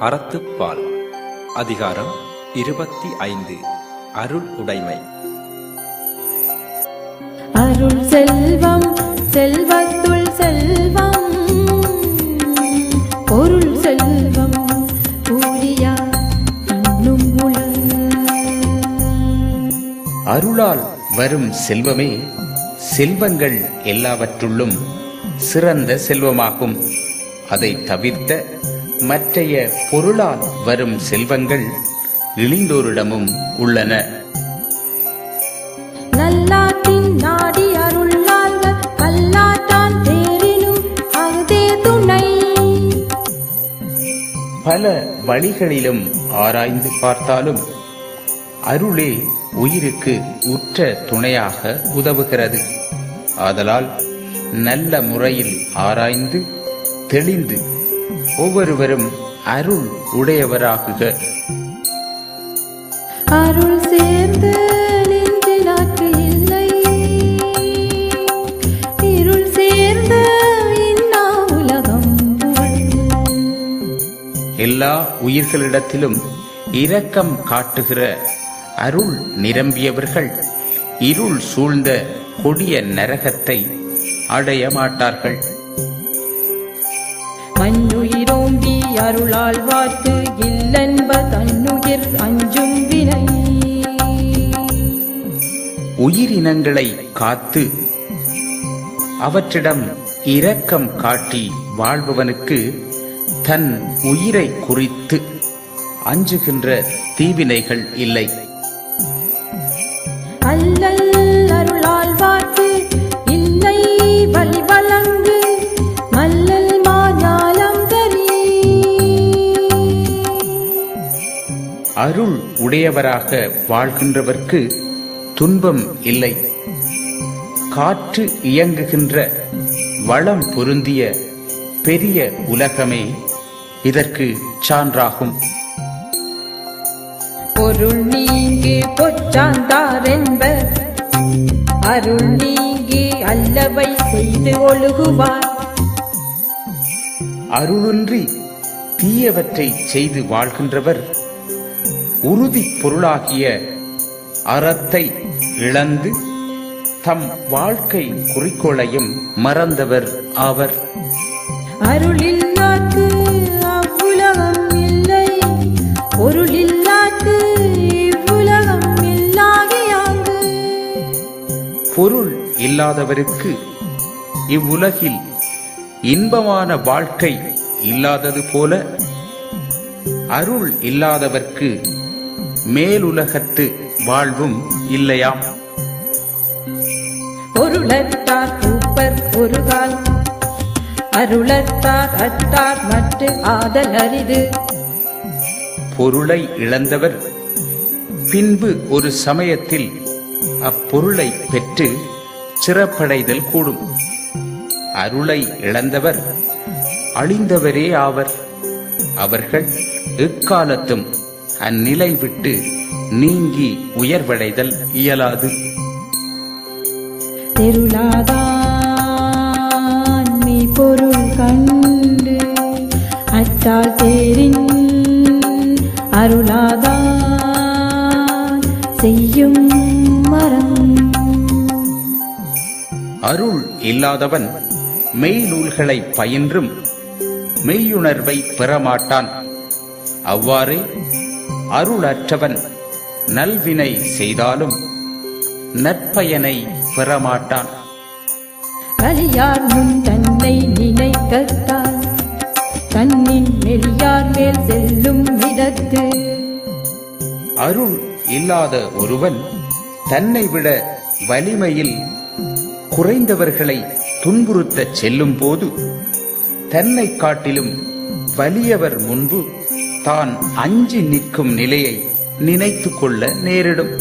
அறத்துப்பால் அதிகாரம் இருபத்தி ஐந்து. அருள் உடைமை. அருள் செல்வம் செல்வத்துள் செல்வம். பொருள் செல்வம் கூலியா இன்னும் உளம் அருளால் வரும் செல்வமே செல்வங்கள் எல்லாவற்றுள்ளும் சிறந்த செல்வமாகும். அதை தவிர்த்த மற்றைய பொருளால் வரும் செல்வங்கள் இழிந்தோரிடமும் உள்ளன. நல்லாற்றின் நாடி அருளால்க கல்லாட்டான் தேரினும் அகுதே துணை. பல வழிகளிலும் ஆராய்ந்து பார்த்தாலும் அருளே உயிருக்கு உற்ற துணையாக உதவுகிறது. ஆதலால் நல்ல முறையில் ஆராய்ந்து தெளிந்து ஒவ்வொருவரும் அருள் உடையவராகுக. அருள் சேர்ந்து. எல்லா உயிர்களிடத்திலும் இரக்கம் காட்டுகிற அருள் நிரம்பியவர்கள் இருள் சூழ்ந்த கொடிய நரகத்தை அடைய மாட்டார்கள். அருளால் வாக்கு இல்லென்ப தன்னுயிர் அஞ்சும் வினை. உயிரினங்களை காத்து அவற்றிடம் இரக்கம் காட்டி வாழ்பவனுக்கு தன் உயிரை குறித்து அஞ்சுகின்ற தீவினைகள் இல்லை. அருள் உடையவராக வாழ்கின்றவர்க்கு துன்பம் இல்லை. காற்று இயங்குகின்ற வளம் பொருந்திய பெரிய உலகமே இதற்கு சான்றாகும். பொருள் நீங்கி பொச்சாந்தார் என்பர் அருள் நீங்கி அல்லவை செய்து ஒழுகுவார். அருளின்றி தீயவற்றை செய்து வாழ்கின்றவர் உறுதி பொருளாகிய அறத்தை இழந்து தம் வாழ்க்கை குறிக்கோளையும் மறந்தவர் ஆவர் அருளில்லாக்கு அவ்வுலகம் இல்லை. பொருளில்லாக்கு இவ்வுலகம் இல்லாகியாங்கு பொருள் இல்லாதவருக்கு இவ்வுலகில் இன்பமான வாழ்க்கை இல்லாதது போல அருள் இல்லாதவர்க்கு மேலுலகத்து வாழ்வும் இல்லையாம். பொருளத்தார் கூப்பர் ஒரு கால் அருளத்தார் அத்தார் மற்ற ஆதல் அரிது. பொருளை இழந்தவர் பின்பு ஒரு சமயத்தில் அப்பொருளை பெற்று சிறப்படைதல் கூடும். அருளை இழந்தவர் அழிந்தவரே ஆவர். அவர்கள் எக்காலத்தும் அந்நிலை விட்டு நீங்கி உயர்வடைதல் இயலாது. தெருளாதான் நீ பொருள் கண்டு அத்தால் தேரின் அருளாதான் செய்யும் மரம். அருள் இல்லாதவன் மெய் நூல்களை பயின்றும் மெய்யுணர்வை பெறமாட்டான். அவ்வாறே அருளற்றவன். நல்வினை செய்தாலும் நற்பயனை பெறமாட்டான். கலியார் முன் தன்னை நினைக்கத்தால் தன்னின் மெலியார் மேல் செல்லும் விதத்து. அருள் இல்லாத ஒருவன் தன்னை விட வலிமையில் குறைந்தவர்களை துன்புறுத்தச் செல்லும் போது தன்னை காட்டிலும் வலியவர் முன்பு தான் அஞ்சி நிற்கும் நிலையை நினைத்து கொள்ள நேரிடும்.